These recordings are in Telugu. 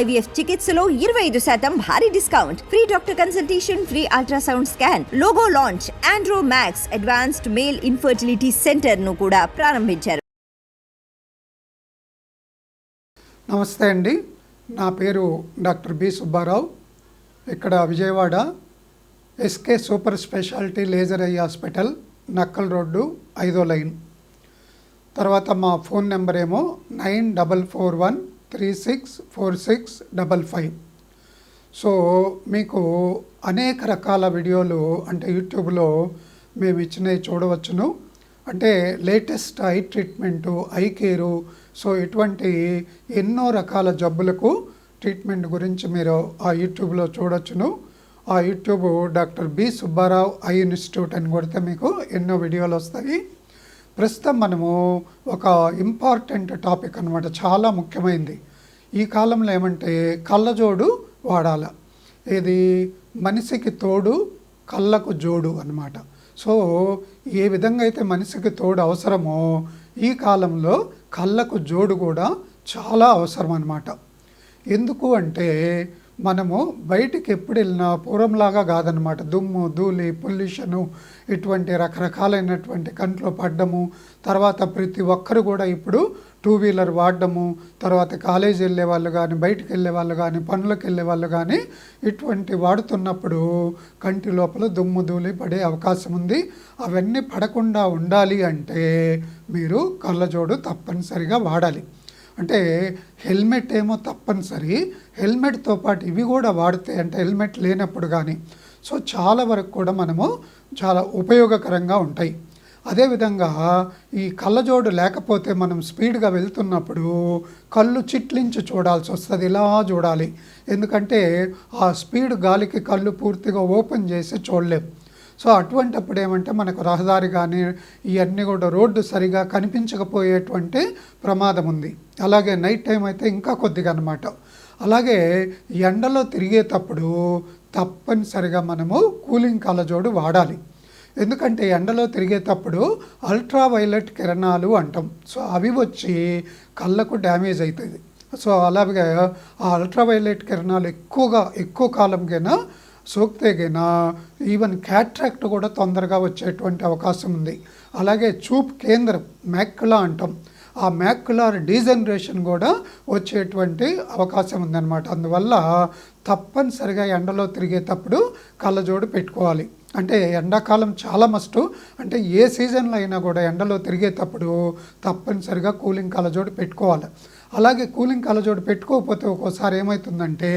ఐవీఎఫ్ చికిత్సలో ఇరవై ఐదు శాతం భారీ discount. Free doctor consultation free ultrasound scan logo launch Andro Max advanced male infertility సెంటర్ను కూడా ప్రారంభించారు. నమస్తే అండి. నా పేరు డాక్టర్ బి. సుబ్బారావు. ఇక్కడ Vijayawada SK super speciality laser eye hospital Nakkal road ఐదో లైన్. తర్వాత మా ఫోన్ నెంబర్ ఏమో nine double four one three six four six double five. So మీకు అనేక రకాల వీడియోలు అంటే యూట్యూబ్లో మేము ఇచ్చినవి చూడవచ్చును. అంటే latest eye treatment eye care. So ఇటువంటి ఎన్నో రకాల జబ్బులకు ట్రీట్మెంట్ గురించి మీరు ఆ యూట్యూబ్లో చూడొచ్చును. ఆ YouTube doctor B Subbarao eye institute అని కొడితే మీకు ఎన్నో వీడియోలు వస్తాయి. ప్రస్తుతం మనము ఒక ఇంపార్టెంట్ టాపిక్ అనమాట చాలా ముఖ్యమైనది ఈ కాలంలో ఏమంటే కళ్ళజోడు వాడాల. ఇది మనిషికి తోడు కళ్ళకు జోడు అన్నమాట. సో ఏ విధంగా అయితే మనిషికి తోడు అవసరమో ఈ కాలంలో కళ్ళకు జోడు కూడా చాలా అవసరం అన్నమాట ఎందుకు అంటే మనము బయటికి ఎప్పుడు వెళ్ళినా పూర్వంలాగా కాదనమాట దుమ్ము ధూళి పొల్యూషను ఇటువంటి రకరకాలైనటువంటి కంట్లో పడ్డము తర్వాత ప్రతి ఒక్కరు కూడా ఇప్పుడు టూ వీలర్ వాడడము తర్వాత కాలేజీ వెళ్ళే వాళ్ళు కానీ బయటికి వెళ్ళే వాళ్ళు కానీ పనులకు వెళ్ళే వాళ్ళు కానీ ఇటువంటి వాడుతున్నప్పుడు కంటి లోపల దుమ్ము ధూళి పడే అవకాశం ఉంది. అవన్నీ పడకుండా ఉండాలి అంటే మీరు కళ్ళజోడు తప్పనిసరిగా వాడాలి. అంటే హెల్మెట్ ఏమో తప్పనిసరి. హెల్మెట్తో పాటు ఇవి కూడా వాడితే అంటే హెల్మెట్ లేనప్పుడు కానీ సో చాలా వరకు కూడా మనము చాలా ఉపయోగకరంగా ఉంటాయి. అదేవిధంగా ఈ కళ్ళజోడు లేకపోతే మనం స్పీడ్గా వెళ్తున్నప్పుడు కళ్ళు చిట్లించి చూడాల్సి వస్తుంది. ఇలా చూడాలి. ఎందుకంటే ఆ స్పీడ్ గాలికి కళ్ళు పూర్తిగా ఓపెన్ చేసి చూడలేం. సో అటువంటప్పుడు ఏమంటే మనకు రహదారి కానీ ఇవన్నీ కూడా రోడ్డు సరిగా కనిపించకపోయేటువంటి ప్రమాదం ఉంది. అలాగే నైట్ టైం అయితే ఇంకా కొద్దిగా అనమాట అలాగే ఎండలో తిరిగేటప్పుడు తప్పనిసరిగా మనము కూలింగ్ కళ్ళజోడు వాడాలి. ఎందుకంటే ఎండలో తిరిగేటప్పుడు అల్ట్రా వైలెట్ కిరణాలు అంటాం. సో అవి వచ్చి కళ్ళకు డ్యామేజ్ అవుతుంది సో అలాగే ఆ అల్ట్రా వైలెట్ కిరణాలు ఎక్కువగా ఎక్కువ కాలంకైనా సోక్తేగినా ఈవెన్ క్యాట్రాక్ట్ కూడా తొందరగా వచ్చేటువంటి అవకాశం ఉంది. అలాగే చూప్ కేంద్రం మ్యాక్యులా అంటాం. ఆ మ్యాక్యులార్ డీజనరేషన్ కూడా వచ్చేటువంటి అవకాశం ఉందన్నమాట. అందువల్ల తప్పనిసరిగా ఎండలో తిరిగేటప్పుడు కళ్ళజోడు పెట్టుకోవాలి. అంటే ఎండాకాలం చాలా మస్ట్. అంటే ఏ సీజన్లో అయినా కూడా ఎండలో తిరిగేటప్పుడు తప్పనిసరిగా కూలింగ్ కళ్ళజోడు పెట్టుకోవాలి. అలాగే కూలింగ్ కళ్ళజోడు పెట్టుకోకపోతే ఒక్కోసారి ఏమవుతుందంటే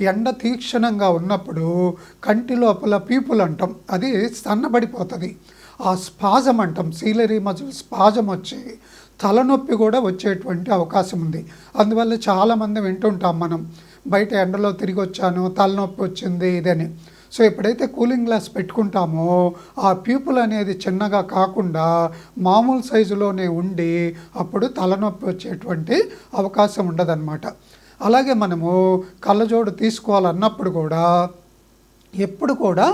ఎండ తీక్షణంగా ఉన్నప్పుడు కంటి లోపల పీపుల్ అంటాం అది సన్నబడిపోతుంది. ఆ స్పాజం అంటాం సీలరీ మజిల్ స్పాజం వచ్చి తలనొప్పి కూడా వచ్చేటువంటి అవకాశం ఉంది. అందువల్ల చాలామంది వింటుంటాం మనం బయట ఎండలో తిరిగి వచ్చాను తలనొప్పి వచ్చింది ఇదని సో ఎప్పుడైతే కూలింగ్ గ్లాస్ పెట్టుకుంటామో ఆ ప్యూపుల్ అనేది చిన్నగా కాకుండా మామూలు సైజులోనే ఉండి అప్పుడు తలనొప్పి వచ్చేటువంటి అవకాశం ఉండదన్నమాట. అలాగే మనము కళ్ళజోడు తీసుకోవాలన్నప్పుడు కూడా ఎప్పుడు కూడా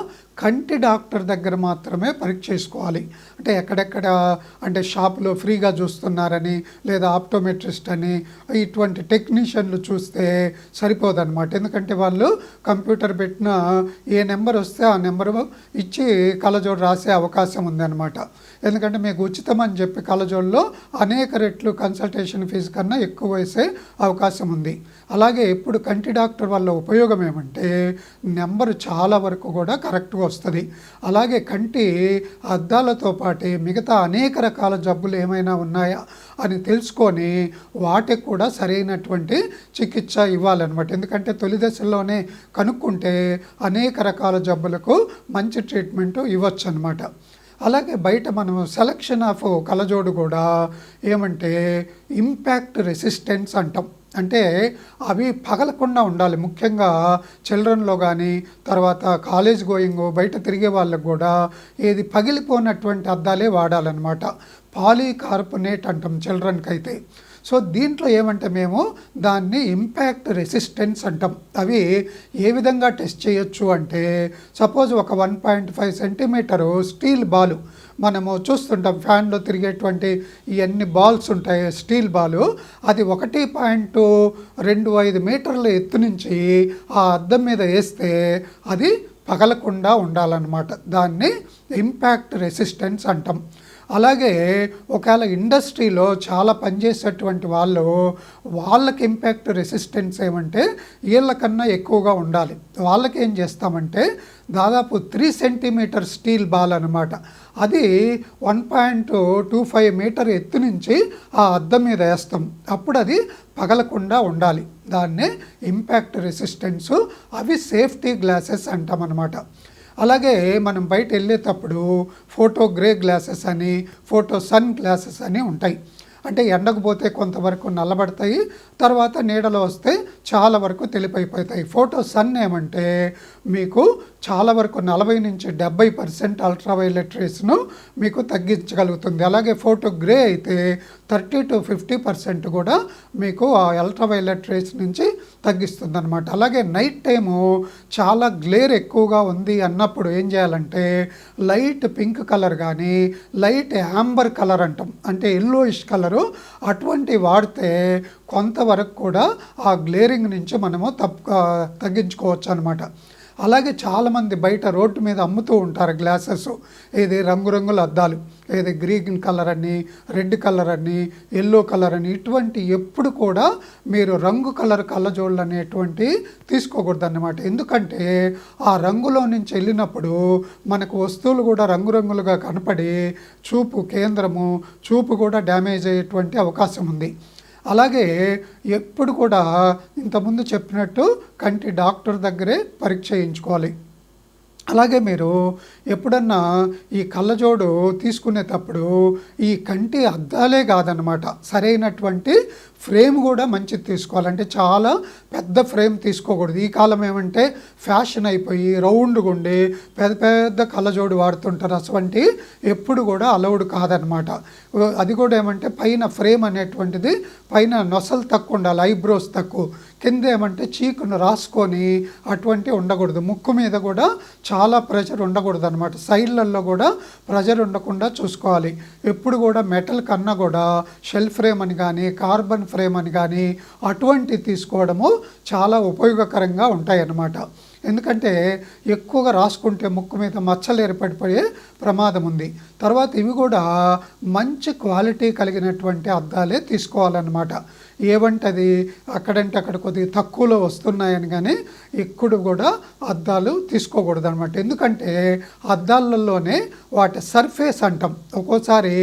కంటి డాక్టర్ దగ్గర మాత్రమే పరీక్ష చేసుకోవాలి అంటే ఎక్కడెక్కడ అంటే షాపులో ఫ్రీగా చూస్తున్నారని లేదా ఆప్టోమెట్రిస్ట్ అని ఇటువంటి టెక్నీషియన్లు చూస్తే సరిపోదన్నమాట. ఎందుకంటే వాళ్ళు కంప్యూటర్ పెట్టిన ఏ నెంబర్ వస్తే ఆ నెంబర్ ఇచ్చి కలజోడు రాసే అవకాశం ఉందన్నమాట. ఎందుకంటే మీకు ఉచితం అని చెప్పి కలజోడులో అనేక రెట్లు కన్సల్టేషన్ ఫీజు కన్నా ఎక్కువ వేసే అవకాశం ఉంది. అలాగే ఇప్పుడు కంటి డాక్టర్ వల్ల ఉపయోగం ఏమంటే నెంబర్ చాలా వరకు కూడా కరెక్ట్గా వస్తుంది. అలాగే కంటి అద్దాలతో పాటు మిగతా అనేక రకాల జబ్బులు ఏమైనా ఉన్నాయా అని తెలుసుకొని వాటికి కూడా సరైనటువంటి చికిత్స ఇవ్వాలన్నమాట. ఎందుకంటే తొలి దశల్లోనే కనుక్కుంటే అనేక రకాల జబ్బులకు మంచి ట్రీట్మెంట్ ఇవ్వచ్చు అనమాట అలాగే బయట మనం సెలక్షన్ ఆఫ్ కలజోడు కూడా ఏమంటే ఇంపాక్ట్ రెసిస్టెన్స్ అంటాం. అంటే అవి పగలకుండా ఉండాలి. ముఖ్యంగా చిల్డ్రన్లో కానీ తర్వాత కాలేజ్ గోయింగ్ బయట తిరిగే వాళ్ళకు కూడా ఏది పగిలిపోయినటువంటి అద్దాలే వాడాలన్నమాట. పాలీకార్బోనేట్ అంటాం చిల్డ్రన్కి అయితే సో దీంట్లో ఏమంటే మేము దాన్ని ఇంపాక్ట్ రెసిస్టెన్స్ అంటాం. అవి ఏ విధంగా టెస్ట్ చేయొచ్చు అంటే సపోజ్ ఒక one point five centimetre steel ball మనము చూస్తుంటాం ఫ్యాన్లో తిరిగేటువంటి ఇవన్నీ బాల్స్ ఉంటాయి స్టీల్ బాలు అది ఒకటి పాయింట్ రెండు ఐదు మీటర్ల ఎత్తు నుంచి ఆ అద్దం మీద వేస్తే అది పగలకుండా ఉండాలన్నమాట. దాన్ని ఇంపాక్ట్ రెసిస్టెన్స్ అంటాం. అలాగే ఒకవేళ ఇండస్ట్రీలో చాలా పనిచేసేటువంటి వాళ్ళు వాళ్ళకి ఇంపాక్ట్ రెసిస్టెన్స్ ఏమంటే వీళ్ళకన్నా ఎక్కువగా ఉండాలి. వాళ్ళకి ఏం చేస్తామంటే దాదాపు త్రీ సెంటీమీటర్ స్టీల్ బాల్ అనమాట అది one point two five metre ఎత్తు నుంచి ఆ అద్దం మీద వేస్తాం. అప్పుడు అది పగలకుండా ఉండాలి. దాన్నే ఇంపాక్ట్ రెసిస్టెన్సు అవి సేఫ్టీ గ్లాసెస్ అంటామన్నమాట. అలాగే మనం బయట వెళ్ళేటప్పుడు ఫోటో గ్రే గ్లాసెస్ అని ఫోటో సన్ గ్లాసెస్ అని ఉంటాయి. అంటే ఎండకు పోతే కొంతవరకు నల్లబడతాయి తర్వాత నీడలో వస్తే చాలా వరకు తెలిపైపోతాయి. ఫోటో సన్ ఏమంటే మీకు చాలా వరకు నలభై నుంచి డెబ్బై పర్సెంట్ అల్ట్రావైలెట్ రేస్ను మీకు తగ్గించగలుగుతుంది. అలాగే ఫోటో గ్రే అయితే థర్టీ టు ఫిఫ్టీ పర్సెంట్ కూడా మీకు ఆ అల్ట్రావైలెట్ రేస్ నుంచి తగ్గిస్తుందన్నమాట. అలాగే నైట్ టైము చాలా గ్లేర్ ఎక్కువగా ఉంది అన్నప్పుడు ఏం చేయాలంటే లైట్ పింక్ కలర్ కానీ లైట్ యాంబర్ కలర్ అంటాం. అంటే ఎల్లోయిష్ కలరు అటువంటి వాడితే కొంతవరకు కూడా ఆ గ్లేరింగ్ నుంచి మనము తప్పు తగ్గించుకోవచ్చు అనమాట అలాగే చాలామంది బయట రోడ్డు మీద అమ్ముతూ ఉంటారు గ్లాసెస్. ఏది రంగురంగుల అద్దాలు ఏది గ్రీన్ కలర్ అని రెడ్ కలర్ అని ఎల్లో కలర్ అని ఇటువంటి ఎప్పుడు కూడా మీరు రంగు కలర్ కళ్ళజోళ్ళు అనేటువంటి తీసుకోకూడదు అన్నమాట ఎందుకంటే ఆ రంగులో నుంచి వెళ్ళినప్పుడు మనకు వస్తువులు కూడా రంగురంగులుగా కనపడి చూపు కేంద్రము చూపు కూడా డ్యామేజ్ అయ్యేటువంటి అవకాశం ఉంది. అలాగే ఎప్పుడు కూడా ఇంతకుముందు చెప్పినట్టు కంటి డాక్టర్ దగ్గరే పరీక్ష చేయించుకోవాలి. అలాగే మీరు ఎప్పుడన్నా ఈ కళ్ళజోడు తీసుకునేటప్పుడు ఈ కంటి అద్దాలే కాదనమాట సరైనటువంటి ఫ్రేమ్ కూడా మంచిది తీసుకోవాలంటే చాలా పెద్ద ఫ్రేమ్ తీసుకోకూడదు. ఈ కాలం ఏమంటే ఫ్యాషన్ అయిపోయి రౌండ్గా ఉండి పెద్ద పెద్ద కళ్ళజోడు వాడుతుంటారు. అటువంటి ఎప్పుడు కూడా అలౌడ్ కాదనమాట అది కూడా ఏమంటే పైన ఫ్రేమ్ అనేటువంటిది పైన నొసలు తక్కువ ఉండాలి ఐబ్రోస్ తక్కువ. కింద ఏమంటే చీకును రాసుకొని అటువంటి ఉండకూడదు. ముక్కు మీద కూడా చాలా ప్రెషర్ ఉండకూడదు అనమాట సైడ్లలో కూడా ప్రెషర్ ఉండకుండా చూసుకోవాలి. ఎప్పుడు కూడా మెటల్ కన్నా కూడా షెల్ ఫ్రేమ్ అని కానీ కార్బన్ ఫ్రేమ్ అని కానీ అటువంటి తీసుకోవడము చాలా ఉపయోగకరంగా ఉంటాయి అన్నమాట ఎందుకంటే ఎక్కువగా రాసుకుంటే ముక్కు మీద మచ్చలు ఏర్పడిపోయే ప్రమాదం ఉంది. తర్వాత ఇవి కూడా మంచి క్వాలిటీ కలిగినటువంటి అద్దాలే తీసుకోవాలన్నమాట. ఏవంటది అక్కడంటే అక్కడ కొద్దిగా తక్కువలో వస్తున్నాయని కానీ ఎక్కడు కూడా అద్దాలు తీసుకోకూడదు అనమాట ఎందుకంటే అద్దాలలోనే వాటి సర్ఫేస్ అంటాం. ఒక్కోసారి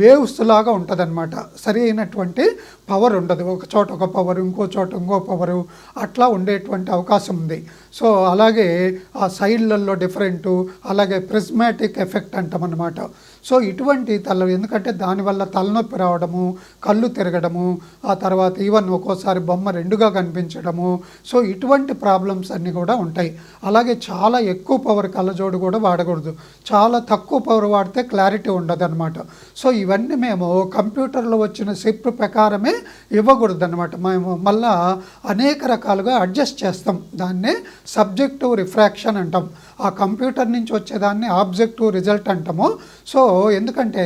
వేవ్స్ లాగా ఉంటుందన్నమాట. సరి అయినటువంటి పవర్ ఉండదు. ఒక చోట ఒక పవర్ ఇంకో చోట ఇంకో పవరు అట్లా ఉండేటువంటి అవకాశం ఉంది. సో అలాగే ఆ సైడ్లలో డిఫరెంటు అలాగే ప్రిజ్మాటిక్ ఎఫెక్ట్ అంటాం అన్నమాట సో ఇటువంటి తల ఎందుకంటే దానివల్ల తలనొప్పి రావడము కళ్ళు తిరగడము ఆ తర్వాత ఈవెన్ ఒక్కోసారి బొమ్మ రెండుగా కనిపించడము. సో ఇటువంటి ప్రాబ్లమ్స్ అన్నీ కూడా ఉంటాయి. అలాగే చాలా ఎక్కువ పవర్ కళ్ళజోడు కూడా వాడకూడదు. చాలా తక్కువ పవర్ వాడితే క్లారిటీ ఉండదు అనమాట సో ఇవన్నీ మేము కంప్యూటర్లో వచ్చిన సిప్ ప్రకారమే ఇవ్వకూడదు అనమాట మేము మళ్ళా అనేక రకాలుగా అడ్జస్ట్ చేస్తాం. దాన్నే సబ్జెక్టివ్ రిఫ్రాక్షన్ అంటాం. ఆ కంప్యూటర్ నుంచి వచ్చేదాన్ని ఆబ్జెక్టివ్ రిజల్ట్ అంటాము. సో ఎందుకంటే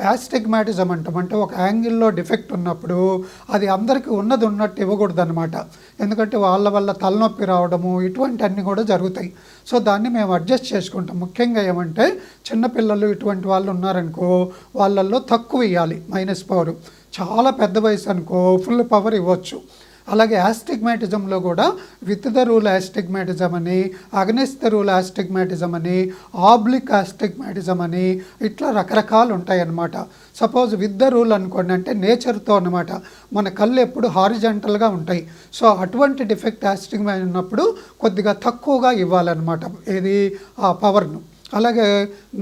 యాస్టిగ్మాటిజం అంటాం. అంటే ఒక యాంగిల్లో డిఫెక్ట్ ఉన్నప్పుడు అది అందరికీ ఉన్నది ఉన్నట్టు ఇవ్వకూడదు అనమాట ఎందుకంటే వాళ్ళ వల్ల తలనొప్పి రావడము ఇటువంటి అన్నీ కూడా జరుగుతాయి. సో దాన్ని మేము అడ్జస్ట్ చేసుకుంటాం. ముఖ్యంగా ఏమంటే చిన్నపిల్లలు ఇటువంటి వాళ్ళు ఉన్నారనుకో వాళ్ళల్లో తక్కువ ఇవ్వాలి మైనస్ పవర్ చాలా పెద్ద వయసు అనుకో ఫుల్ పవర్ ఇవ్వచ్చు. అలాగే యాస్టిగ్మాటిజంలో కూడా విత్ ద రూల్ యాస్టిగ్మాటిజం అని అగ్నిస్ ద రూల్ యాస్టిగ్మాటిజం అని ఆబ్లిక్ యాస్టిగ్మాటిజం అని ఇట్లా రకరకాలు ఉంటాయి అన్నమాట సపోజ్ విత్ ద రూల్ అనుకోండి అంటే నేచర్తో అనమాట మన కళ్ళు ఎప్పుడు హారిజంటల్గా ఉంటాయి. సో అటువంటి డిఫెక్ట్ యాస్టిగ్మా ఉన్నప్పుడు కొద్దిగా తక్కువగా ఇవ్వాలన్నమాట ఏది? ఆ పవర్ను అలాగే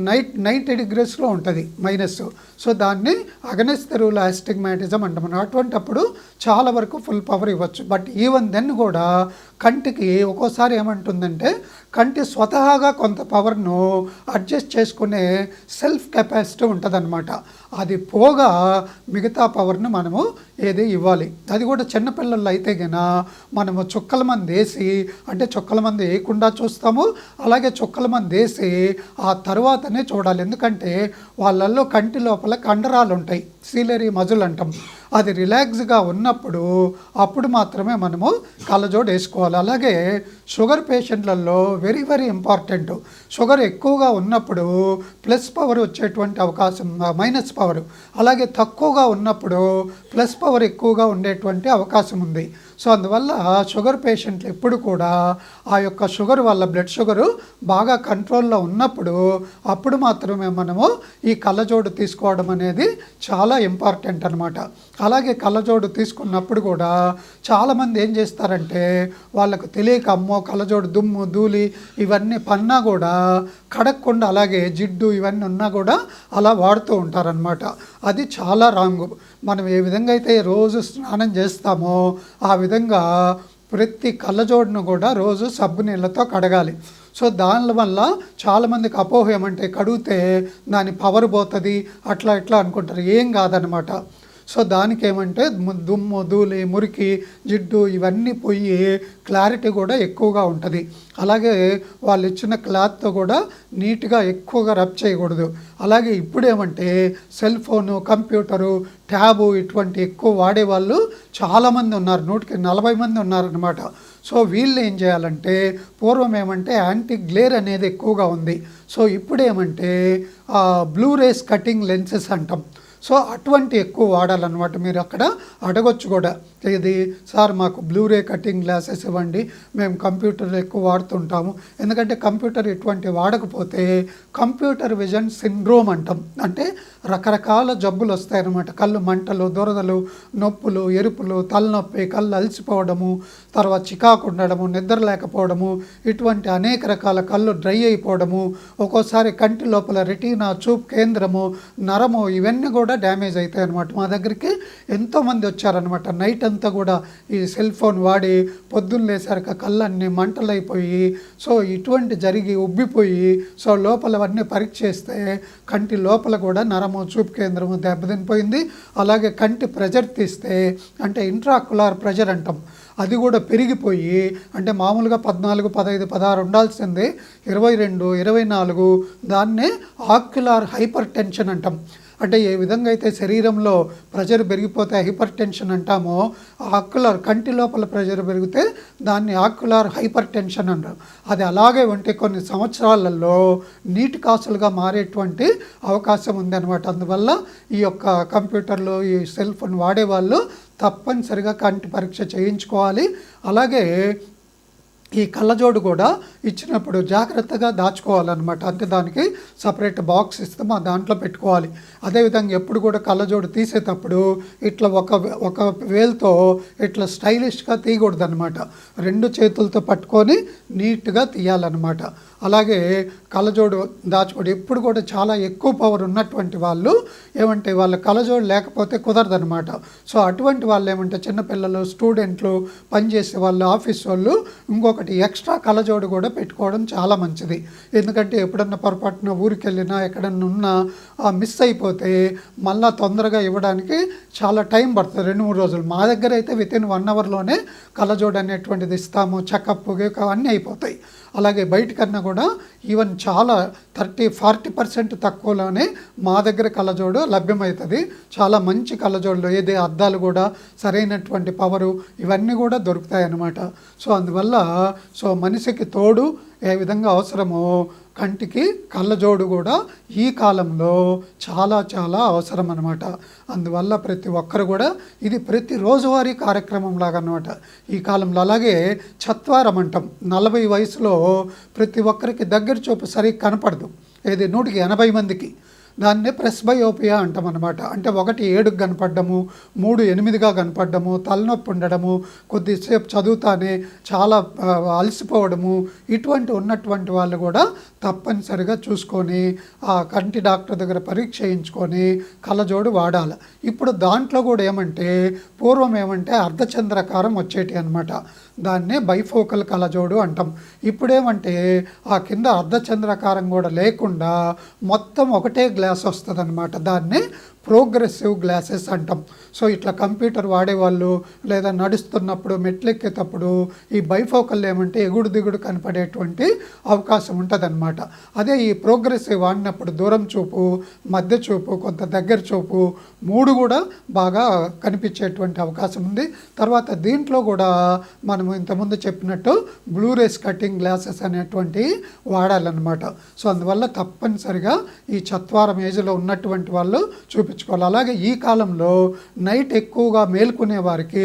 నైట్ నైంటీ డిగ్రీస్లో ఉంటుంది మైనస్ సో దాన్ని అగనెస్ట్ రూల్ యాస్టిగ్మాటిజం అంటాం. అటువంటప్పుడు చాలా వరకు ఫుల్ పవర్ ఇవ్వచ్చు. బట్ ఈవెన్ దెన్ కూడా కంటికి ఒక్కోసారి ఏమంటుందంటే కంటి స్వతహాగా కొంత పవర్ను అడ్జస్ట్ చేసుకునే సెల్ఫ్ కెపాసిటీ ఉంటుందన్నమాట. అది పోగా మిగతా పవర్ను మనము ఏది ఇవ్వాలి. అది కూడా చిన్నపిల్లలు అయితే గన మనము చుక్కల మంది వేసి అంటే చుక్కల మంది వేయకుండా చూస్తాము. అలాగే చుక్కల మంది వేసి ఆ తర్వాతనే చూడాలి. ఎందుకంటే వాళ్ళల్లో కంటి లోపల కండరాలు ఉంటాయి సీలరీ మజుల్ అంటాం అది రిలాక్స్గా ఉన్నప్పుడు అప్పుడు మాత్రమే మనము కళ్ళజోడు వేసుకోవాలి. అలాగే షుగర్ పేషెంట్లలో వెరీ వెరీ ఇంపార్టెంట్. షుగర్ ఎక్కువగా ఉన్నప్పుడు ప్లస్ పవర్ వచ్చేటువంటి అవకాశం మైనస్ పవర్. అలాగే తక్కువగా ఉన్నప్పుడు ప్లస్ పవర్ ఎక్కువగా ఉండేటువంటి అవకాశం ఉంది. సో అందువల్ల షుగర్ పేషెంట్లు ఎప్పుడు కూడా ఆ యొక్క షుగర్ వల్ల బ్లడ్ షుగరు బాగా కంట్రోల్లో ఉన్నప్పుడు అప్పుడు మాత్రమే మనము ఈ కళ్ళజోడు తీసుకోవడం అనేది చాలా ఇంపార్టెంట్ అనమాట అలాగే కళ్ళజోడు తీసుకున్నప్పుడు కూడా చాలామంది ఏం చేస్తారంటే వాళ్ళకు తెలియక అమ్మో కళ్ళజోడు దుమ్ము ధూళి ఇవన్నీ పన్నా కూడా కడగకుండా అలాగే జిడ్డు ఇవన్నీ ఉన్నా కూడా అలా వాడుతూ ఉంటారనమాట అది చాలా రాంగు. మనం ఏ విధంగా అయితే రోజు స్నానం చేస్తామో ఆ విధంగా ప్రతి కళ్ళజోడును కూడా రోజు సబ్బు నీళ్ళతో కడగాలి. సో దానివల్ల చాలామందికి అపోహ ఏమంటే కడిగితే దాని పవర్ పోతుంది అట్లా ఇట్లా అనుకుంటారు. ఏం కాదనమాట సో దానికి ఏమంటే దుమ్ము ధూళి మురికి జిడ్డు ఇవన్నీ పోయి క్లారిటీ కూడా ఎక్కువగా ఉంటుంది. అలాగే వాళ్ళు ఇచ్చిన క్లాత్తో కూడా నీట్గా ఎక్కువగా రబ్ చేయకూడదు. అలాగే ఇప్పుడు ఏమంటే సెల్ ఫోను కంప్యూటరు ట్యాబు ఇటువంటి ఎక్కువ వాడేవాళ్ళు చాలామంది ఉన్నారు. నూటికి నలభై మంది ఉన్నారనమాట సో వీళ్ళు ఏం చేయాలంటే పూర్వం ఏమంటే యాంటీ గ్లేర్ అనేది ఎక్కువగా ఉంది. సో ఇప్పుడేమంటే బ్లూ రేస్ కటింగ్ లెన్సెస్ అంటాం. సో అటువంటి ఎక్కువ వాడాలన్నమాట మీరు అక్కడ అడగొచ్చు కూడా. ఇది సార్ మాకు బ్లూరే కటింగ్ గ్లాసెస్ ఇవ్వండి. మేము కంప్యూటర్ ఎక్కువ వాడుతుంటాము. ఎందుకంటే కంప్యూటర్ ఇటువంటి వాడకపోతే కంప్యూటర్ విజన్ సిండ్రోమ్ అంటాం. అంటే రకరకాల జబ్బులు వస్తాయన్నమాట. కళ్ళు మంటలు దురదలు నొప్పులు ఎరుపులు తలనొప్పి కళ్ళు అలసిపోవడము తర్వాత చికాకు ఉండడము నిద్ర లేకపోవడము ఇటువంటి అనేక రకాల కళ్ళు డ్రై అయిపోవడము ఒక్కోసారి కంటి లోపల రెటీనా చూపు కేంద్రము నరము ఇవన్నీ కూడా డ్యామేజ్ అవుతాయి అనమాట మా దగ్గరికి ఎంతోమంది వచ్చారనమాట నైట్ అంతా కూడా ఈ సెల్ ఫోన్ వాడి పొద్దున్న లేసరికి కళ్ళన్నీ మంటలైపోయి సో ఇటువంటి జరిగి ఉబ్బిపోయి సో లోపలవన్నీ పరీక్ష చేస్తే కంటి లోపల కూడా నరము చూపు కేంద్రము దెబ్బతినిపోయింది. అలాగే కంటి ప్రెజర్ తీస్తే అంటే ఇంట్రాకులార్ ప్రెజర్ అంటాం అది కూడా పెరిగిపోయి అంటే మామూలుగా పద్నాలుగు పదహైదు పదహారు ఉండాల్సింది. ఇరవై రెండు ఇరవై నాలుగు దాన్నే ఆక్యులార్ హైపర్ టెన్షన్ అంటాం. అంటే ఏ విధంగా అయితే శరీరంలో ప్రెషర్ పెరిగిపోతే హైపర్ టెన్షన్ అంటామో ఆక్యులర్ కంటి లోపల ప్రెషర్ పెరిగితే దాన్ని ఆక్యులర్ హైపర్ టెన్షన్ అంటారు. అది అలాగే ఉంటే కొన్ని సంవత్సరాలలో నీటి కాసులుగా మారేటువంటి అవకాశం ఉందన్నమాట. అందువల్ల ఈ యొక్క కంప్యూటర్లు ఈ సెల్ ఫోన్ వాడేవాళ్ళు తప్పనిసరిగా కంటి పరీక్ష చేయించుకోవాలి. అలాగే ఈ కళ్ళజోడు కూడా ఇచ్చినప్పుడు జాగ్రత్తగా దాచుకోవాలన్నమాట. అంటే దానికి సపరేట్ బాక్స్ ఇస్తాం ఆ దాంట్లో పెట్టుకోవాలి. అదేవిధంగా ఎప్పుడు కూడా కళ్ళజోడు తీసేటప్పుడు ఇట్లా ఒక ఒక వేల్తో ఇట్లా స్టైలిష్గా తీయకూడదనమాట రెండు చేతులతో పట్టుకొని నీట్గా తీయాలన్నమాట. అలాగే కళ్ళజోడు దాచుకోడు. ఎప్పుడు కూడా చాలా ఎక్కువ పవర్ ఉన్నటువంటి వాళ్ళు ఏమంటే వాళ్ళ కళ్ళజోడు లేకపోతే కుదరదనమాట సో అటువంటి వాళ్ళు ఏమంటే చిన్నపిల్లలు స్టూడెంట్లు పనిచేసే వాళ్ళు ఆఫీస్ వాళ్ళు ఇంకొకటి ఎక్స్ట్రా కళ్ళజోడు కూడా పెట్టుకోవడం చాలా మంచిది. ఎందుకంటే ఎప్పుడన్నా పొరపాటున ఊరికి వెళ్ళినా ఎక్కడన్నా ఉన్నా మిస్ అయిపోతే మళ్ళా తొందరగా ఇవ్వడానికి చాలా టైం పడుతుంది. రెండు మూడు రోజులు. మా దగ్గర అయితే విత్ ఇన్ వన్ అవర్లోనే కళ్ళజోడు అనేటువంటిది ఇస్తాము చెకప్ అన్నీ అయిపోతాయి. అలాగే బయటకన్నా కూడా ఈవెన్ చాలా థర్టీ ఫార్టీ పర్సెంట్ తక్కువలోనే మా దగ్గర కళ్ళజోడు లభ్యమవుతుంది. చాలా మంచి కళ్ళజోడులు ఏది అద్దాలు కూడా సరైనటువంటి పవరు ఇవన్నీ కూడా దొరుకుతాయి అన్నమాట సో అందువల్ల సో మనిషికి తోడు ఏ విధంగా అవసరమో కంటికి కళ్ళజోడు కూడా ఈ కాలంలో చాలా చాలా అవసరం అనమాట అందువల్ల ప్రతి ఒక్కరు కూడా ఇది ప్రతి రోజువారీ కార్యక్రమం లాగా అనమాట ఈ కాలంలో అలాగే చత్వారం అంటాం నలభై వయసులో ప్రతి ఒక్కరికి దగ్గర చూపు సరిగ్గా కనపడదు. ఏది నూటికి ఎనభై మందికి. దాన్నే ప్రెస్బయోపియా అంటాం అనమాట అంటే ఒకటి ఏడుకు కనపడము మూడు ఎనిమిదిగా కనపడము తలనొప్పి ఉండడము కొద్దిసేపు చదువుతానే చాలా అలసిపోవడము ఇటువంటి ఉన్నటువంటి వాళ్ళు కూడా తప్పనిసరిగా చూసుకొని ఆ కంటి డాక్టర్ దగ్గర పరీక్ష చేయించుకొని కళ్ళజోడు వాడాలి. ఇప్పుడు దాంట్లో కూడా ఏమంటే పూర్వం ఏమంటే అర్ధచంద్రకారం వచ్చేటి అనమాట దాన్నే బైఫోకల్ కలజోడు అంటాం. ఇప్పుడేమంటే ఆ కింద అర్ధచంద్రకారం కూడా లేకుండా మొత్తం ఒకటే గ్లా వస్తుంది అనమాట దాన్ని ప్రోగ్రెసివ్ గ్లాసెస్ అంటాం. సో ఇట్లా కంప్యూటర్ వాడేవాళ్ళు లేదా నడుస్తున్నప్పుడు మెట్లెక్కేటప్పుడు ఈ బైఫోకల్ ఏమంటే ఎగుడు దిగుడు కనపడేటువంటి అవకాశం ఉంటుందన్నమాట. అదే ఈ ప్రోగ్రెసివ్ వాడినప్పుడు దూరం చూపు మధ్య చూపు కొంత దగ్గర చూపు మూడు కూడా బాగా కనిపించేటువంటి అవకాశం ఉంది. తర్వాత దీంట్లో కూడా మనం ఇంతకుముందు చెప్పినట్టు బ్లూరేస్ కటింగ్ గ్లాసెస్ అనేటువంటివి వాడాలన్నమాట. సో అందువల్ల తప్పనిసరిగా ఈ చత్వారం ఏజ్లో ఉన్నటువంటి వాళ్ళు చూపించుకోవాలి అలాగే ఈ కాలంలో నైట్ ఎక్కువగా మేల్కొనే వారికి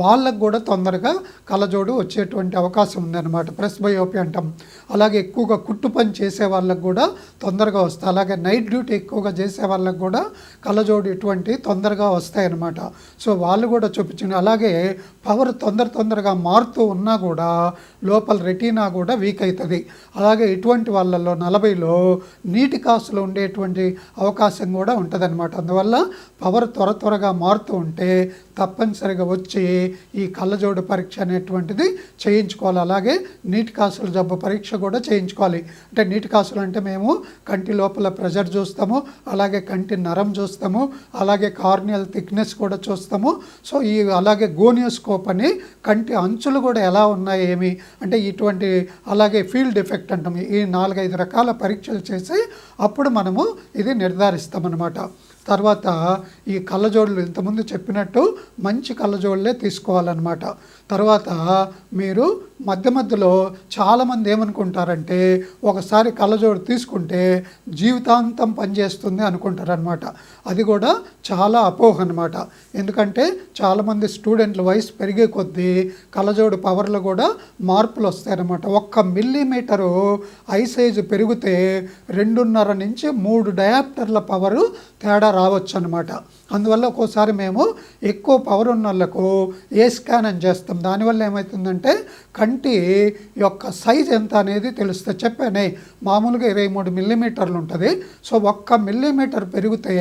వాళ్ళకు కూడా తొందరగా కలజోడు వచ్చేటువంటి అవకాశం ఉందన్నమాట. ప్రెస్ బయోపి అంటాం. అలాగే ఎక్కువగా కుట్టు పని చేసే వాళ్ళకు కూడా తొందరగా వస్తాయి. అలాగే నైట్ డ్యూటీ ఎక్కువగా చేసే వాళ్ళకు కూడా కలజోడు ఇటువంటి తొందరగా వస్తాయి అన్నమాట సో వాళ్ళు కూడా చూపించండి. అలాగే పవర్ తొందర తొందరగా మారుతూ ఉన్నా కూడా లోపల రెటీనా కూడా వీక్ అవుతుంది అలాగే ఇటువంటి వాళ్ళల్లో నలభైలో నీటి కాసులు ఉండేటువంటి అవకాశం కూడా ఉంటుందన్నమాట. అందువల్ల పవర్ త్వర త్వరగా మారుతూ ఉంటే తప్పనిసరిగా వచ్చి ఈ కళ్ళజోడు పరీక్ష అనేటువంటిది చేయించుకోవాలి. అలాగే నీటి కాసుల జబ్బు పరీక్ష కూడా చేయించుకోవాలి. అంటే నీటి కాసులు అంటే మేము కంటి లోపల ప్రెషర్ చూస్తాము అలాగే కంటి నరం చూస్తాము అలాగే కార్నియల్ థిక్నెస్ కూడా చూస్తాము. సో ఈ అలాగే గోనియోస్కోప్ అని కంటి అంచులు కూడా ఎలా ఉన్నాయి ఏమి? అంటే ఇటువంటి అలాగే ఫీల్డ్ ఎఫెక్ట్ అంటాం ఈ నాలుగైదు రకాల పరీక్షలు చేసి అప్పుడు మనము ఇది నిర్ధారిస్తామన్నమాట. తర్వాత ఈ కళ్ళజోడులు ఇంతకుముందు చెప్పినట్టు మంచి కళ్ళజోడులే తీసుకోవాలన్నమాట. తర్వాత మీరు మధ్య మధ్యలో చాలామంది ఏమనుకుంటారంటే ఒకసారి కళ్ళజోడు తీసుకుంటే జీవితాంతం పనిచేస్తుంది అనుకుంటారనమాట అది కూడా చాలా అపోహ అనమాట ఎందుకంటే చాలామంది స్టూడెంట్ల వయసు పెరిగే కొద్దీ కళ్ళజోడు పవర్లో కూడా మార్పులు వస్తాయన్నమాట. ఒక్క మిల్లీమీటరు ఐ సైజు పెరిగితే రెండున్నర నుంచి మూడు డయాప్టర్ల పవరు తేడా రావచ్చు అనమాట అందువల్ల ఒక్కోసారి మేము ఎక్కువ పవర్ ఉన్న వాళ్ళకు ఏ స్కాన్ అని చేస్తాం? దానివల్ల ఏమవుతుందంటే కంటి యొక్క సైజ్ ఎంత అనేది తెలుస్తుంది. చెప్పానే మామూలుగా ఇరవై మూడు మిల్లీమీటర్లు ఉంటుంది. సో ఒక్క మిల్లీమీటర్ పెరిగితే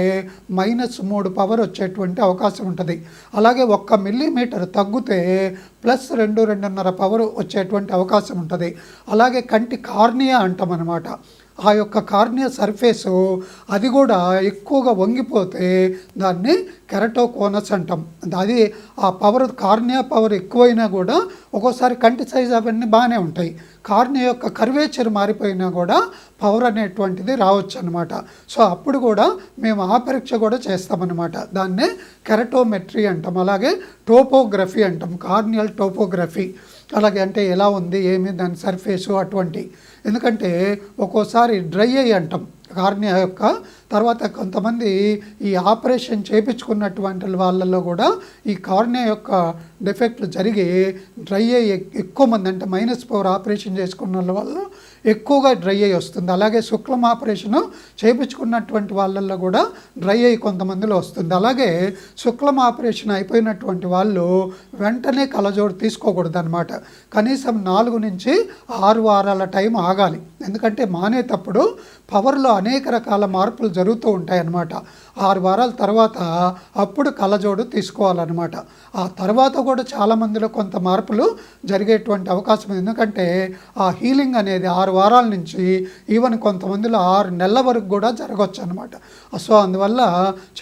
మైనస్ మూడు పవర్ వచ్చేటువంటి అవకాశం ఉంటుంది. అలాగే ఒక్క మిల్లీమీటర్ తగ్గితే ప్లస్ రెండు రెండున్నర పవర్ వచ్చేటువంటి అవకాశం ఉంటుంది. అలాగే కంటి కార్నియా అంటాం అనమాట ఆ యొక్క కార్నియా సర్ఫేసు అది కూడా ఎక్కువగా వంగిపోతే దాన్ని కెరటోకోనస్ అంటాం. అది ఆ పవర్ కార్నియా పవర్ ఎక్కువైనా కూడా ఒక్కోసారి కంటి సైజ్ అవన్నీ బాగానే ఉంటాయి. కార్నియా యొక్క కర్వేచర్ మారిపోయినా కూడా పవర్ అనేటువంటిది రావచ్చు అనమాట సో అప్పుడు కూడా మేము ఆ పరీక్ష కూడా చేస్తామన్నమాట. దాన్నే కెరటోమెట్రీ అంటాం. అలాగే టోపోగ్రఫీ అంటాం. Corneal topography. అలాగే అంటే ఎలా ఉంది ఏమి దాని సర్ఫేసు అటువంటి ఎందుకంటే ఒక్కోసారి డ్రై అయ్యి అంటాం. కార్నియా యొక్క తర్వాత కొంతమంది ఈ ఆపరేషన్ చేయించుకున్నటువంటి వాళ్ళల్లో కూడా ఈ కార్నియా యొక్క డిఫెక్ట్లు జరిగి డ్రై అయ్యి ఎక్కువ మంది అంటే మైనస్ పవర్ ఆపరేషన్ చేసుకున్న వాళ్ళ వల్ల ఎక్కువగా డ్రై అయ్యి వస్తుంది. అలాగే శుక్లం ఆపరేషను చేయించుకున్నటువంటి వాళ్ళల్లో కూడా డ్రై అయ్యి కొంతమందిలో వస్తుంది. అలాగే శుక్లం ఆపరేషన్ అయిపోయినటువంటి వాళ్ళు వెంటనే కలజోడు తీసుకోకూడదు అనమాట కనీసం నాలుగు నుంచి ఆరు వారాల టైం ఆగాలి. ఎందుకంటే మానేటప్పుడు పవర్లో అనేక రకాల మార్పులు జరుగుతూ ఉంటాయన్నమాట. ఆరు వారాల తర్వాత అప్పుడు కలజోడు తీసుకోవాలన్నమాట. ఆ తర్వాత కూడా చాలామందిలో కొంత మార్పులు జరిగేటువంటి అవకాశం ఉంది. ఎందుకంటే ఆ హీలింగ్ అనేది ఆరు వారాల నుంచి ఈవెన్ కొంతమందిలో ఆరు నెలల వరకు కూడా జరగవచ్చు అనమాట సో అందువల్ల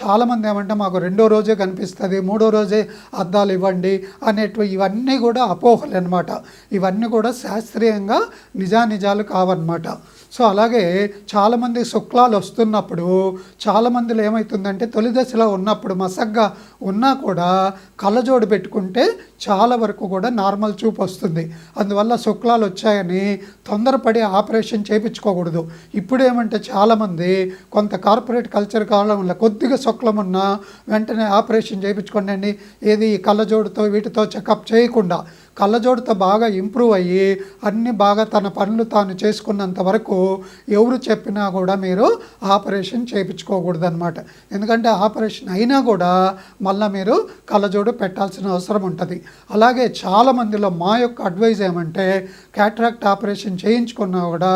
చాలామంది ఏమంటే మాకు రెండో రోజే కనిపిస్తుంది మూడో రోజే అద్దాలు ఇవ్వండి అనేటివి ఇవన్నీ కూడా అపోహలు అనమాట ఇవన్నీ కూడా శాస్త్రీయంగా నిజానిజాలు కావన్నమాట. సో అలాగే చాలామంది శుక్లాలు వస్తున్నప్పుడు చాలామందిలో ఏమవుతుందంటే తొలి దశలో ఉన్నప్పుడు మసగ్గా ఉన్నా కూడా కళ్ళజోడు పెట్టుకుంటే చాలా వరకు కూడా నార్మల్ చూపు వస్తుంది. అందువల్ల శుక్లాలు వచ్చాయని తొందరపడి ఆపరేషన్ చేయించుకోకూడదు. ఇప్పుడు ఏమంటే చాలామంది కొంత కార్పొరేట్ కల్చర్ కావడం వల్ల కొద్దిగా శుక్లం ఉన్నా వెంటనే ఆపరేషన్ చేయించుకోండి. ఏది కళ్ళజోడుతో వీటితో చెకప్ చేయకుండా కళ్ళజోడుతో బాగా ఇంప్రూవ్ అయ్యి అన్ని బాగా తన పనులు తాను చేసుకున్నంత వరకు ఎవరు చెప్పినా కూడా మీరు ఆపరేషన్ చేయించుకోకూడదు అనమాట ఎందుకంటే ఆపరేషన్ అయినా కూడా మళ్ళీ మీరు కళ్ళజోడు పెట్టాల్సిన అవసరం ఉంటుంది. అలాగే చాలామందిలో మా యొక్క అడ్వైజ్ ఏమంటే క్యాట్రాక్ట్ ఆపరేషన్ చేయించుకున్నా కూడా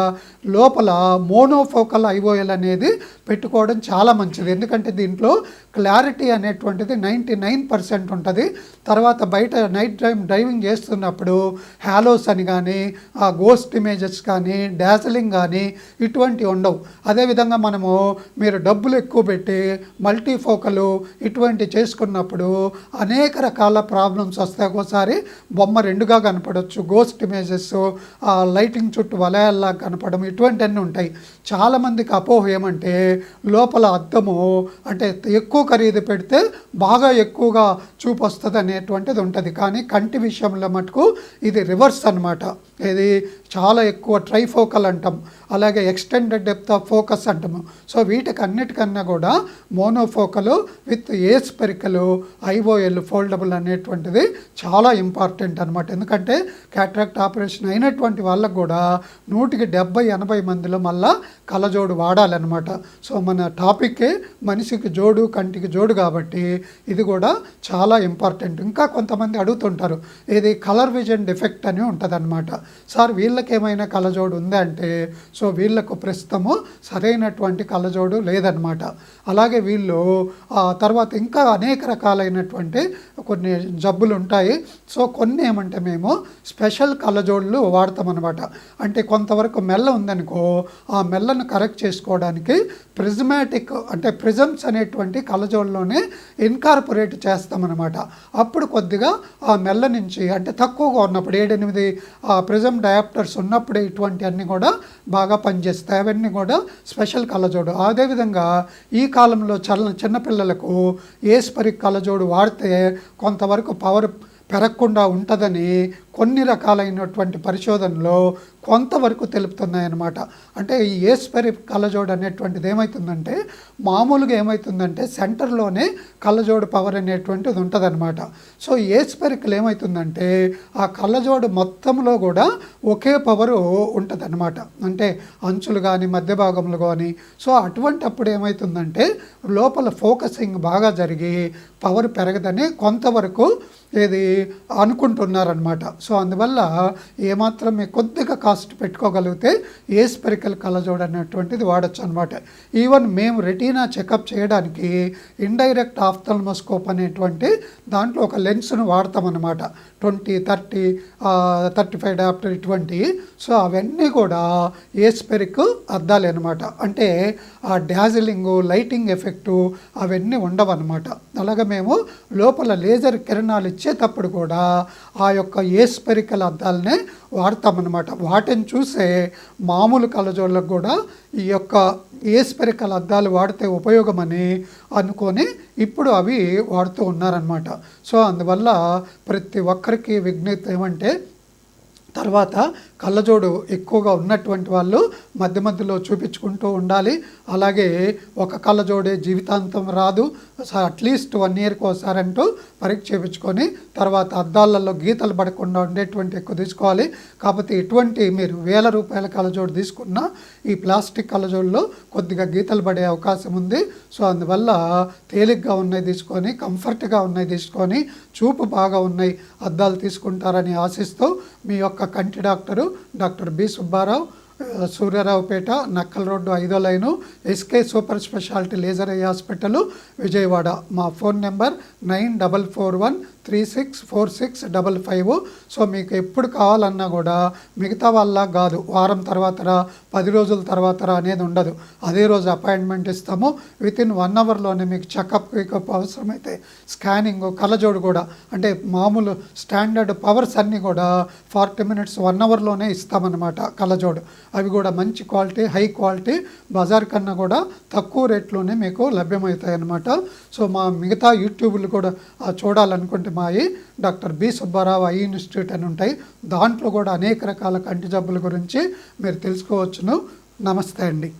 లోపల మోనోఫోకల్ ఐఓఎల్ అనేది పెట్టుకోవడం చాలా మంచిది. ఎందుకంటే దీంట్లో క్లారిటీ అనేటువంటిది నైంటీ నైన్ పర్సెంట్ ఉంటుంది. తర్వాత బయట నైట్ డ్రైవ్ డ్రైవింగ్ చేస్తున్నప్పుడు హ్యాలోస్ అని కానీ ఆ గోస్ట్ ఇమేజెస్ కానీ డాజలింగ్ కానీ ఇటువంటివి ఉండవు. అదేవిధంగా మనము మీరు డబ్బులు ఎక్కువ పెట్టి మల్టీ ఫోకలు ఇటువంటి చేసుకున్నప్పుడు అనేక రకాల ప్రాబ్లమ్స్ వస్తాయి. ఒక్కోసారి బొమ్మ రెండుగా కనపడవచ్చు గోస్ట్ ఇమేజెస్ ఆ లైటింగ్ చుట్టూ వలయాల్లా కనపడడం ఇటువంటివన్నీ ఉంటాయి. చాలామందికి అపోహ ఏమంటే లోపల అద్దము అంటే ఎక్కువ ఖరీదు పెడితే బాగా ఎక్కువగా చూపు వస్తుంది అనేటువంటిది ఉంటుంది కానీ కంటి విషయంలో మటుకు ఇది రివర్స్ అన్నమాట. ఇది చాలా ఎక్కువ ట్రైఫోకల్ అంటాం అలాగే ఎక్స్టెండెడ్ డెప్త్ ఆఫ్ ఫోకస్ అంటాము సో వీటికి అన్నిటికన్నా కూడా monofocal with aspherical IOL foldable అనేటువంటిది చాలా ఇంపార్టెంట్ అనమాట ఎందుకంటే క్యాట్రాక్ట్ ఆపరేషన్ అయినటువంటి వాళ్ళకు కూడా నూటికి డెబ్బై ఎనభై మందిలో మళ్ళా కళ్ళజోడు వాడాలన్నమాట. సో మన టాపిక్కే మనిషికి జోడు కంటికి జోడు కాబట్టి ఇది కూడా చాలా ఇంపార్టెంట్. ఇంకా కొంతమంది అడుగుతుంటారు ఇది కలర్ విజన్ డిఫెక్ట్ అని ఉంటుంది సార్ వీళ్ళకి ఏమైనా కలజోడు ఉందంటే సో వీళ్ళకు ప్రస్తుతము సరైనటువంటి కళ్ళజోడు లేదనమాట అలాగే వీళ్ళు తర్వాత ఇంకా అనేక రకాలైనటువంటి కొన్ని జబ్బులు ఉంటాయి సో కొన్ని ఏమంటే మేము స్పెషల్ కలజోళ్ళు వాడతామన్నమాట. అంటే కొంతవరకు మెల్ల ఉందనుకో ఆ మెల్లను కరెక్ట్ చేసుకోవడానికి ప్రిజమాటిక్ అంటే ప్రిజమ్స్ అనేటువంటి కలజోళ్ళలోనే ఇన్కార్పొరేట్ చేస్తామన్నమాట. అప్పుడు కొద్దిగా ఆ మెల్ల నుంచి అంటే తక్కువగా ఉన్నప్పుడు ఏడెనిమిది ఆ ప్రిజమ్ ఫీచర్స్ ఉన్నప్పుడు ఇటువంటి కూడా బాగా పనిచేస్తాయి. అవన్నీ కూడా స్పెషల్ కళ్ళజోడు. అదేవిధంగా ఈ కాలంలో చల్ల చిన్నపిల్లలకు ఏస్పరి కళ్ళజోడు వాడితే కొంతవరకు పవర్ పెరగకుండా ఉంటుందని కొన్ని రకాలైనటువంటి పరిశోధనలో కొంతవరకు తెలుపుతున్నాయన్నమాట. అంటే ఈ ఏస్పెరి కళ్ళజోడు అనేటువంటిది ఏమవుతుందంటే మామూలుగా ఏమవుతుందంటే సెంటర్లోనే కళ్ళజోడు పవర్ అనేటువంటిది ఉంటుందన్నమాట. సో ఏస్పెరికల్ ఏమవుతుందంటే ఆ కళ్ళజోడు మొత్తంలో కూడా ఒకే పవరు ఉంటుందన్నమాట. అంటే అంచులు కానీ మధ్య భాగంలో కానీ సో అటువంటి అప్పుడు ఏమవుతుందంటే లోపల ఫోకసింగ్ బాగా జరిగి పవర్ పెరగదని కొంతవరకు ఏది అనుకుంటున్నారనమాట సో అందువల్ల ఏమాత్రం కొద్దిగా కాస్ట్ పెట్టుకోగలిగితే ఏ స్పెరికల్ కలజోడ్ అనేటువంటిది వాడచ్చు అనమాట ఈవెన్ మేము రెటీనా చెకప్ చేయడానికి ఇండైరెక్ట్ ఆఫ్థల్మోస్కోప్ అనేటువంటి దాంట్లో ఒక లెన్స్ను వాడతామన్నమాట. Twenty thirty thirty five dioptre ఇటువంటి సో అవన్నీ కూడా ఏస్పెరిక్ అద్దాలి అనమాట అంటే ఆ డాజిలింగ్ లైటింగ్ ఎఫెక్టు అవన్నీ ఉండవన్నమాట అలాగే మేము లోపల లేజర్ కిరణాలు ఇచ్చేటప్పుడు కూడా ఆ యొక్క ఏస్పెరికల్ అద్దాలనే వాడతామన్నమాట వాటిని చూసే మామూలు కళ్ళజోళ్ళకు కూడా ఈ యొక్క ఏస్పెరికల్ అద్దాలు వాడితే ఉపయోగమని అనుకొని ఇప్పుడు అవి వాడుతూ ఉన్నారనమాట సో అందువల్ల ప్రతి ఒక్కరికి విజ్ఞత ఏమంటే తర్వాత కళ్ళజోడు ఎక్కువగా ఉన్నటువంటి వాళ్ళు మధ్య మధ్యలో చూపించుకుంటూ ఉండాలి. అలాగే ఒక కళ్ళజోడే జీవితాంతం రాదు. అట్లీస్ట్ వన్ ఇయర్కి ఒకసారంటూ పరీక్ష చేయించుకొని తర్వాత అద్దాలలో గీతలు పడకుండా ఉండేటువంటి ఎక్కువ తీసుకోవాలి. కాకపోతే ఎటువంటి మీరు వేల రూపాయల కళ్ళజోడు తీసుకున్నా ఈ ప్లాస్టిక్ కళ్ళజోడులో కొద్దిగా గీతలు పడే అవకాశం ఉంది. సో అందువల్ల తేలిగ్గా ఉన్నాయి తీసుకొని కంఫర్ట్గా ఉన్నాయి తీసుకొని చూపు బాగా ఉన్నాయి అద్దాలు తీసుకుంటారని ఆశిస్తూ మీ యొక్క కంటి doctor doctor B Subbarao Suryaraopet Nakkal road ఐదో line SK super speciality laser eye hospital Vijayawada. మా phone number nine double four one three six four six double five. So మీకు ఎప్పుడు కావాలన్నా కూడా మిగతా వాళ్ళ కాదు. వారం తర్వాత పది రోజుల తర్వాతరా అనేది ఉండదు. అదే రోజు అపాయింట్మెంట్ ఇస్తాము. విత్ ఇన్ వన్ అవర్లోనే మీకు చెకప్ పికప్ అవసరమైతే స్కానింగ్ కళ్ళజోడు కూడా అంటే మామూలు స్టాండర్డ్ పవర్స్ అన్నీ కూడా ఫార్టీ మినిట్స్ వన్ అవర్లోనే ఇస్తామన్నమాట కళ్ళజోడు. అవి కూడా మంచి క్వాలిటీ హై క్వాలిటీ బజార్ కన్నా కూడా తక్కువ రేట్లోనే మీకు లభ్యమవుతాయి అన్నమాట సో మా మిగతా యూట్యూబ్లు కూడా చూడాలనుకుంటే మాయి doctor B. Subbarao eye institute అని ఉంటాయి. దాంట్లో కూడా అనేక రకాల కంటి జబ్బుల గురించి మీరు తెలుసుకోవచ్చును. నమస్తే అండి.